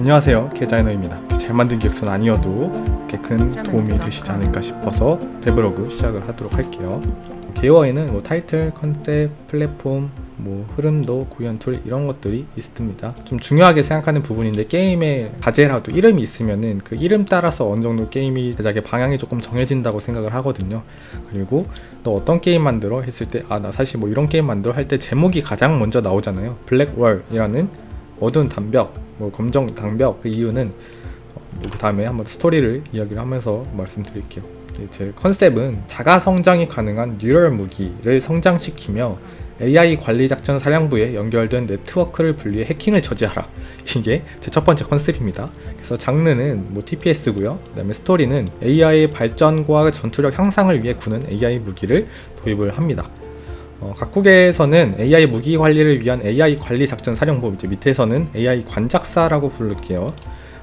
안녕하세요 계자이너입니다 잘 만든 기획서는 아니어도 이렇게 큰 도움이 되시지 않을까 싶어서 데브로그 시작을 하도록 할게요 개요어에는 뭐 타이틀, 컨셉, 플랫폼, 뭐 흐름도, 구현 툴 이런 것들이 있습니다. 좀 중요하게 생각하는 부분인데 게임의 과제라도 이름이 있으면은 그 이름 따라서 어느 정도 게임이 제작의 방향이 조금 정해진다고 생각을 하거든요. 그리고 너 어떤 게임 만들어 했을 때 아 나 사실 뭐 이런 게임 만들어 할 때 제목이 가장 먼저 나오잖아요. 블랙월이라는 어두운 담벽, 뭐 검정 담벽 그 이유는 어, 뭐그 다음에 한번 스토리를 이야기를 하면서 말씀드릴게요. 이게 제 컨셉은 자가 성장이 가능한 뉴럴 무기를 성장시키며 AI 관리 작전 사령부에 연결된 네트워크를 분리해 해킹을 저지하라. 이게 제 첫 번째 컨셉입니다. 그래서 장르는 뭐 TPS고요. 그다음에 스토리는 AI 발전과 전투력 향상을 위해 구는 AI 무기를 도입을 합니다. 어, 각국에서는 AI 무기 관리를 위한 AI 관리 작전 사령부 이제 밑에서는 AI 관작사라고 부를게요.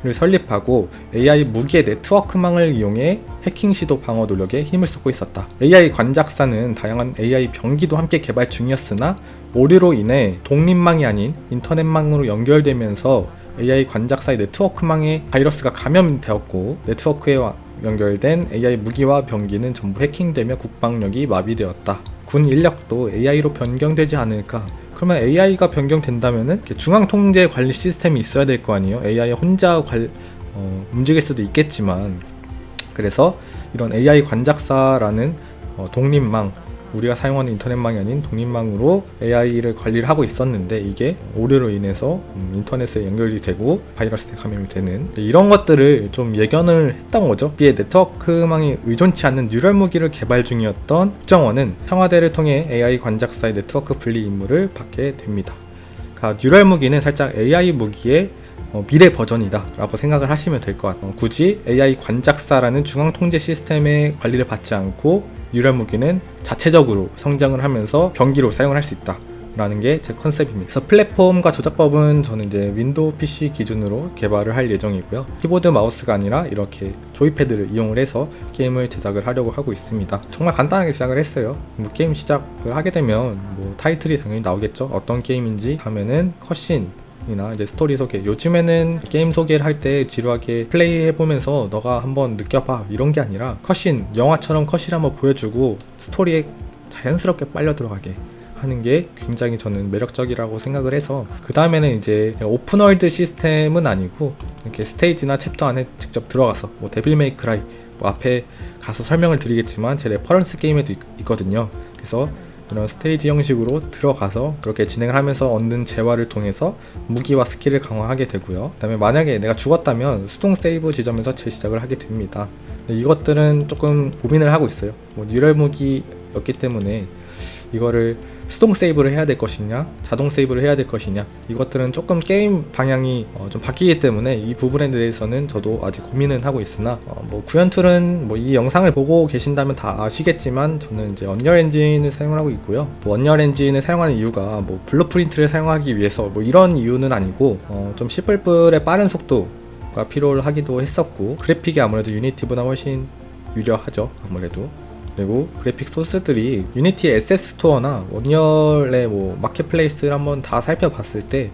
를 설립하고 AI 무기의 네트워크망을 이용해 해킹 시도 방어 노력에 힘을 쏟고 있었다. AI 관작사는 다양한 AI 병기도 함께 개발 중이었으나 오류로 인해 독립망이 아닌 인터넷망으로 연결되면서 AI 관작사의 네트워크망에 바이러스가 감염되었고 네트워크에 와- 연결된 AI 무기와 병기는 전부 해킹되며 국방력이 마비되었다. 군 인력도 AI로 변경되지 않을까? 그러면 AI가 변경된다면은 중앙 통제 관리 시스템이 있어야 될 거 아니에요? AI 혼자 관, 어, 움직일 수도 있겠지만 그래서 이런 AI 관작사라는 어, 독립망 우리가 사용하는 인터넷망이 아닌 독립망으로 AI를 관리를 하고 있었는데 이게 오류로 인해서 음, 인터넷에 연결이 되고 바이러스에 감염이 되는 이런 것들을 좀 예견을 했던 거죠. 이에 네트워크망이 의존치 않는 뉴럴 무기를 개발 중이었던 국정원은 청와대를 통해 AI 관작사의 네트워크 분리 임무를 받게 됩니다. 그러니까 뉴럴 무기는 살짝 AI 무기의 어, 미래 버전이다 라고 생각을 하시면 될 것 같아요. 어, 굳이 AI 관작사라는 중앙 통제 시스템의 관리를 받지 않고 뉴럴 무기는 자체적으로 성장을 하면서 병기로 사용을 할 수 있다. 라는 게 제 컨셉입니다. 그래서 플랫폼과 조작법은 저는 이제 윈도우 PC 기준으로 개발을 할 예정이고요. 키보드 마우스가 아니라 이렇게 조이패드를 이용을 해서 게임을 제작을 하려고 하고 있습니다. 정말 간단하게 시작을 했어요. 뭐 게임 시작을 하게 되면 뭐 타이틀이 당연히 나오겠죠. 어떤 게임인지 하면은 컷신 이나 이제 스토리 소개. 요즘에는 게임 소개를 할 때 지루하게 플레이 해보면서 너가 한번 느껴봐. 이런 게 아니라 컷신 영화처럼 컷신 한번 보여주고 스토리에 자연스럽게 빨려 들어가게 하는 게 굉장히 저는 매력적이라고 생각을 해서 그 다음에는 이제 오픈월드 시스템은 아니고 이렇게 스테이지나 챕터 안에 직접 들어가서 뭐 데빌 메이크라이 뭐 앞에 가서 설명을 드리겠지만 제 레퍼런스 게임에도 있, 있거든요. 그래서 이런 스테이지 형식으로 들어가서 그렇게 진행을 하면서 얻는 재화를 통해서 무기와 스킬을 강화하게 되고요. 그 다음에 만약에 내가 죽었다면 수동 세이브 지점에서 재시작을 하게 됩니다. 이것들은 조금 고민을 하고 있어요. 뭐 뉴럴 무기였기 때문에 이거를 수동 세이브를 해야 될 것이냐, 자동 세이브를 해야 될 것이냐, 이것들은 조금 게임 방향이 어, 좀 바뀌기 때문에 이 부분에 대해서는 저도 아직 고민은 하고 있으나, 어, 뭐 구현 툴은 뭐 이 영상을 보고 계신다면 다 아시겠지만 저는 이제 언리얼 엔진을 사용을 하고 있고요. 뭐 언리얼 엔진을 사용하는 이유가 뭐 블루프린트를 사용하기 위해서 뭐 이런 이유는 아니고 어, 좀 C++의 빠른 속도가 필요를 하기도 했었고 그래픽이 아무래도 유니티보다 훨씬 유려하죠 아무래도 그리고 그래픽 소스들이 유니티의 SS 스토어나 언리얼의 뭐 마켓플레이스를 한번 다 살펴봤을 때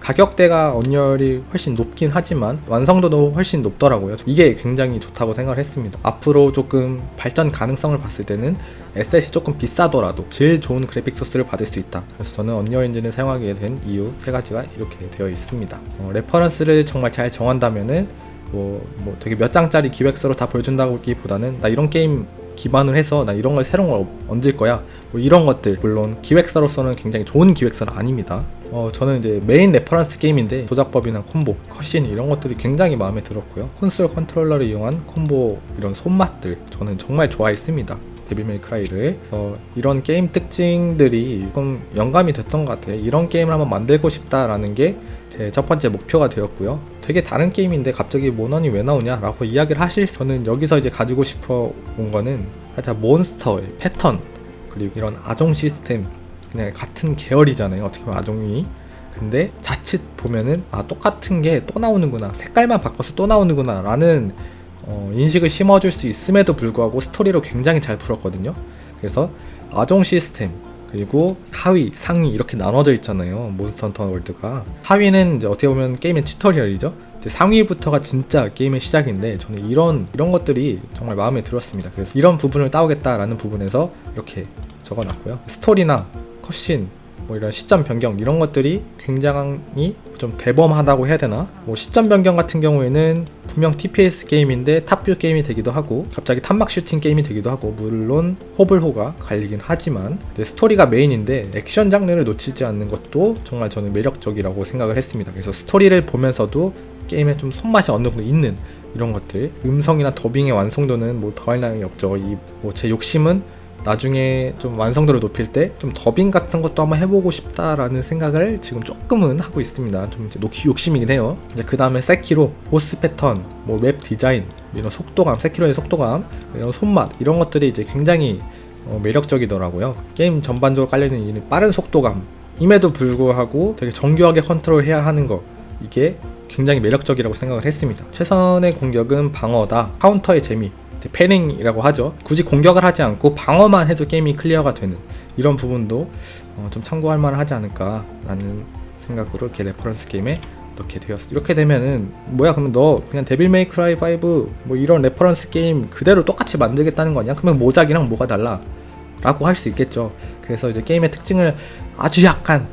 가격대가 언리얼이 훨씬 높긴 하지만 완성도도 훨씬 높더라고요. 이게 굉장히 좋다고 생각을 했습니다. 앞으로 조금 발전 가능성을 봤을 때는 에셋이 조금 비싸더라도 제일 좋은 그래픽 소스를 받을 수 있다. 그래서 저는 언리얼 엔진을 사용하게 된 이유 세 가지가 이렇게 되어 있습니다. 어, 레퍼런스를 정말 잘 정한다면은 뭐, 뭐 되게 몇 장짜리 기획서로 다 보여준다기보다는 나 이런 게임 기반을 해서 나 이런 걸 새로운 걸 얹을 거야. 뭐 이런 것들 물론 기획서로서는 굉장히 좋은 기획서는 아닙니다. 어 저는 이제 메인 레퍼런스 게임인데 조작법이나 콤보, 컷신 이런 것들이 굉장히 마음에 들었고요. 콘솔 컨트롤러를 이용한 콤보 이런 손맛들 저는 정말 좋아했습니다. 데빌 메이 크라이를 어, 이런 게임 특징들이 조금 영감이 됐던 것 같아요. 이런 게임을 한번 만들고 싶다라는 게 제 첫 번째 목표가 되었고요. 되게 다른 게임인데 갑자기 모넌이 왜 나오냐라고 이야기를 하실 저는 여기서 이제 가지고 싶어 온 거는 살짝 몬스터의 패턴 그리고 이런 아종 시스템 그냥 같은 계열이잖아요. 어떻게 보면 아종이 근데 자칫 보면은 아 똑같은 게 또 나오는구나 색깔만 바꿔서 또 나오는구나 라는 어, 인식을 심어줄 수 있음에도 불구하고 스토리로 굉장히 잘 풀었거든요. 그래서 아종 시스템 그리고 하위, 상위 이렇게 나눠져 있잖아요. 몬스터 헌터 월드가 하위는 이제 어떻게 보면 게임의 튜토리얼이죠. 상위부터가 진짜 게임의 시작인데 저는 이런 이런 것들이 정말 마음에 들었습니다. 그래서 이런 부분을 따오겠다라는 부분에서 이렇게 적어놨고요. 스토리나 컷신 뭐 이런 시점 변경 이런 것들이 굉장히 좀 대범하다고 해야 되나? 뭐 시점 변경 같은 경우에는 분명 TPS 게임인데 탑뷰 게임이 되기도 하고 갑자기 탐막 슈팅 게임이 되기도 하고 물론 호불호가 갈리긴 하지만 근데 스토리가 메인인데 액션 장르를 놓치지 않는 것도 정말 저는 매력적이라고 생각을 했습니다. 그래서 스토리를 보면서도 게임에 좀 손맛이 어느 정도 있는 이런 것들 음성이나 더빙의 완성도는 뭐 더할 나위 없죠. 이 뭐 제 욕심은 나중에 좀 완성도를 높일 때 좀 더빙 같은 것도 한번 해보고 싶다라는 생각을 지금 조금은 하고 있습니다. 좀 이제 녹- 욕심이긴 해요. 이제 그 다음에 세키로 보스 패턴, 뭐 맵 디자인, 이런 속도감, 세키로의 속도감, 이런 손맛 이런 것들이 이제 굉장히 어, 매력적이더라고요. 게임 전반적으로 깔려있는 이 빠른 속도감 임에도 불구하고 되게 정교하게 컨트롤해야 하는 거 이게 굉장히 매력적이라고 생각을 했습니다. 최선의 공격은 방어다. 카운터의 재미. 이제 패링이라고 하죠. 굳이 공격을 하지 않고 방어만 해도 게임이 클리어가 되는 이런 부분도 어, 좀 참고할 만하지 않을까라는 생각으로 이렇게 레퍼런스 게임에 넣게 되었어. 이렇게 되면은 뭐야 그러면 너 그냥 데빌 메이크라이 5 뭐 이런 레퍼런스 게임 그대로 똑같이 만들겠다는 거냐? 그러면 모작이랑 뭐가 달라? 라고 할 수 있겠죠. 그래서 이제 게임의 특징을 아주 약간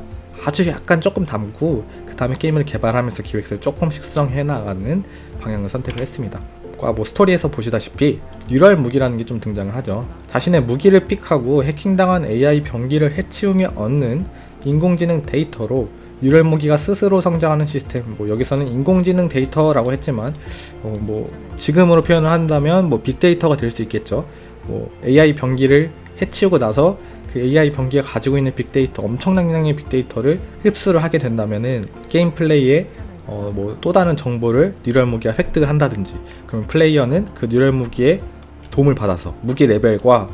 아주 약간 조금 담고 그 다음에 게임을 개발하면서 기획서를 조금씩 수정해 나가는 방향을 선택을 했습니다. 과뭐 스토리에서 보시다시피 뉴럴 무기라는 게 좀 등장을 하죠. 자신의 무기를 픽하고 해킹당한 AI 병기를 해치우며 얻는 인공지능 데이터로 뉴럴 무기가 스스로 성장하는 시스템. 뭐 여기서는 인공지능 데이터라고 했지만 어, 뭐 지금으로 표현을 한다면 뭐 빅데이터가 될 수 있겠죠. 뭐 AI 병기를 해치우고 나서 그 AI 병기가 가지고 있는 빅데이터 엄청난 양의 빅데이터를 흡수를 하게 된다면은 게임 플레이에 어 뭐 또 다른 정보를 뉴럴 무기가 획득을 한다든지 그러면 플레이어는 그 뉴럴 무기에 도움을 받아서 무기 레벨과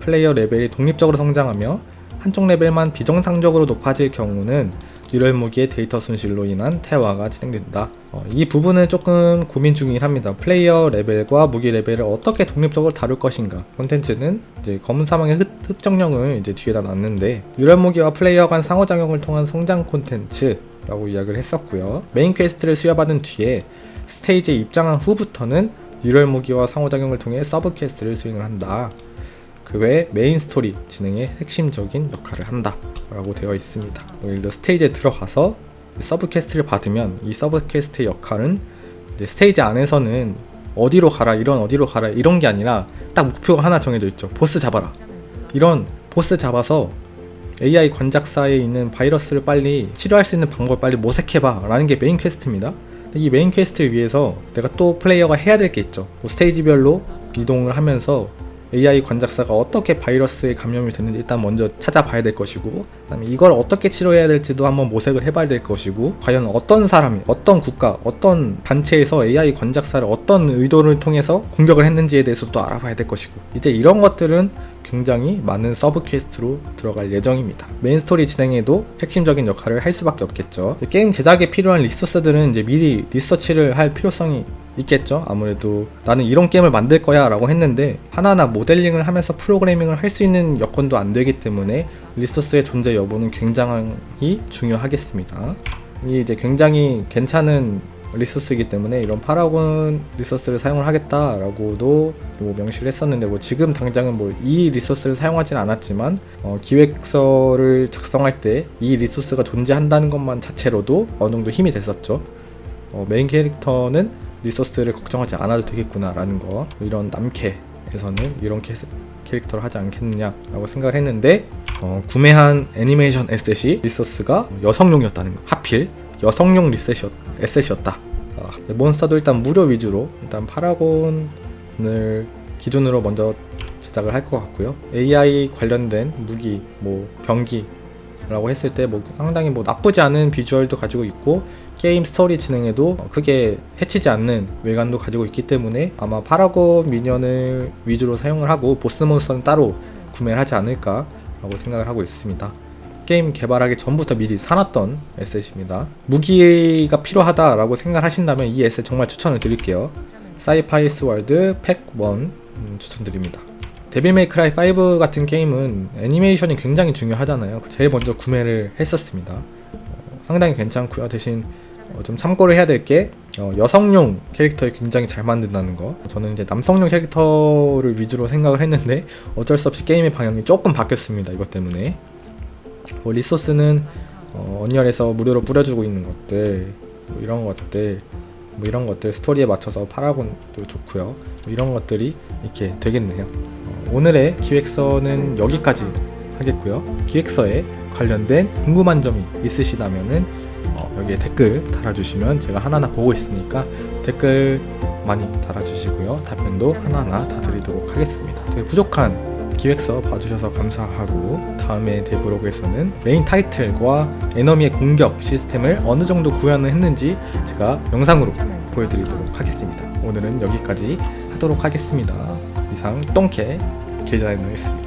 플레이어 레벨이 독립적으로 성장하며 한쪽 레벨만 비정상적으로 높아질 경우는 뉴럴 무기의 데이터 손실로 인한 태화가 진행된다. 어, 이 부분은 조금 고민 중이긴 합니다. 플레이어 레벨과 무기 레벨을 어떻게 독립적으로 다룰 것인가. 콘텐츠는 이제 검은 사망의 흑, 흑정령을 이제 뒤에다 놨는데 뉴럴 무기와 플레이어 간 상호작용을 통한 성장 콘텐츠 라고 이야기를 했었고요. 메인 퀘스트를 수여받은 뒤에 스테이지에 입장한 후부터는 뉴럴 무기와 상호작용을 통해 서브 퀘스트를 수행을 한다. 그 외에 메인 스토리 진행에 핵심적인 역할을 한다 라고 되어 있습니다 예를 들어 스테이지에 들어가서 서브 퀘스트를 받으면 이 서브 퀘스트의 역할은 스테이지 안에서는 어디로 가라 이런 어디로 가라 이런 게 아니라 딱 목표가 하나 정해져 있죠 보스 잡아라 이런 보스 잡아서 AI 관작사에 있는 바이러스를 빨리 치료할 수 있는 방법을 빨리 모색해봐 라는 게 메인 퀘스트입니다. 이 메인 퀘스트를 위해서 내가 또 플레이어가 해야 될 게 있죠. 뭐 스테이지별로 이동을 하면서 AI 관작사가 어떻게 바이러스에 감염이 됐는지 일단 먼저 찾아봐야 될 것이고 그다음에 이걸 어떻게 치료해야 될지도 한번 모색을 해봐야 될 것이고 과연 어떤 사람이 어떤 국가 어떤 단체에서 AI 관작사를 어떤 의도를 통해서 공격을 했는지에 대해서 또 알아봐야 될 것이고 이제 이런 것들은 굉장히 많은 서브 퀘스트로 들어갈 예정입니다. 메인 스토리 진행에도 핵심적인 역할을 할 수밖에 없겠죠. 게임 제작에 필요한 리소스들은 이제 미리 리서치를 할 필요성이 있겠죠. 아무래도 나는 이런 게임을 만들 거야 라고 했는데 하나하나 모델링을 하면서 프로그래밍을 할 수 있는 여건도 안 되기 때문에 리소스의 존재 여부는 굉장히 중요하겠습니다. 이 이제 굉장히 괜찮은 리소스이기 때문에 이런 파라곤 리소스를 사용을 하겠다라고도 뭐 명시를 했었는데 뭐 지금 당장은 뭐 이 리소스를 사용하진 않았지만 어, 기획서를 작성할 때 이 리소스가 존재한다는 것만 자체로도 어느 정도 힘이 됐었죠. 어, 메인 캐릭터는 리소스를 걱정하지 않아도 되겠구나라는 거 이런 남캐에서는 이런 캐, 캐릭터를 하지 않겠느냐라고 생각을 했는데 어, 구매한 애니메이션 에셋이 리소스가 여성용이었다는 거 하필 여성용 리셋이었, 에셋이었다. 어, 몬스터도 일단 무료 위주로 일단 파라곤을 기준으로 먼저 제작을 할 것 같고요. AI 관련된 무기 뭐 병기 라고 했을 때 뭐 상당히 뭐 나쁘지 않은 비주얼도 가지고 있고 게임 스토리 진행에도 크게 해치지 않는 외관도 가지고 있기 때문에 아마 파라곤 미니언을 위주로 사용을 하고 보스 몬스터는 따로 구매를 하지 않을까 라고 생각을 하고 있습니다 게임 개발하기 전부터 미리 사놨던 에셋입니다 무기가 필요하다라고 생각하신다면 이 에셋 정말 추천을 드릴게요 사이파이스 월드 팩1 음, 추천드립니다 데빌 메이크라이 5 같은 게임은 애니메이션이 굉장히 중요하잖아요. 제일 먼저 구매를 했었습니다. 어, 상당히 괜찮고요. 대신 어, 좀 참고를 해야 될게 여성용 캐릭터에 굉장히 잘 만든다는 거. 저는 이제 남성용 캐릭터를 위주로 생각을 했는데 어쩔 수 없이 게임의 방향이 조금 바뀌었습니다. 이것 때문에. 뭐 리소스는 어, 언리얼에서 무료로 뿌려주고 있는 것들 뭐 이런 것들 뭐 이런 것들 스토리에 맞춰서 팔아본도 좋고요. 뭐 이런 것들이 이렇게 되겠네요. 어, 오늘의 기획서는 여기까지 하겠고요. 기획서에 관련된 궁금한 점이 있으시다면은 어, 여기에 댓글 달아주시면 제가 하나하나 보고 있으니까 댓글 많이 달아주시고요. 답변도 하나하나 다 드리도록 하겠습니다. 되게 부족한 기획서 봐주셔서 감사하고 다음에 데브로그에서는 메인 타이틀과 에너미의 공격 시스템을 어느 정도 구현을 했는지 제가 영상으로 보여드리도록 하겠습니다. 오늘은 여기까지 하도록 하겠습니다. 이상 똥캐 계좌이너였습니다.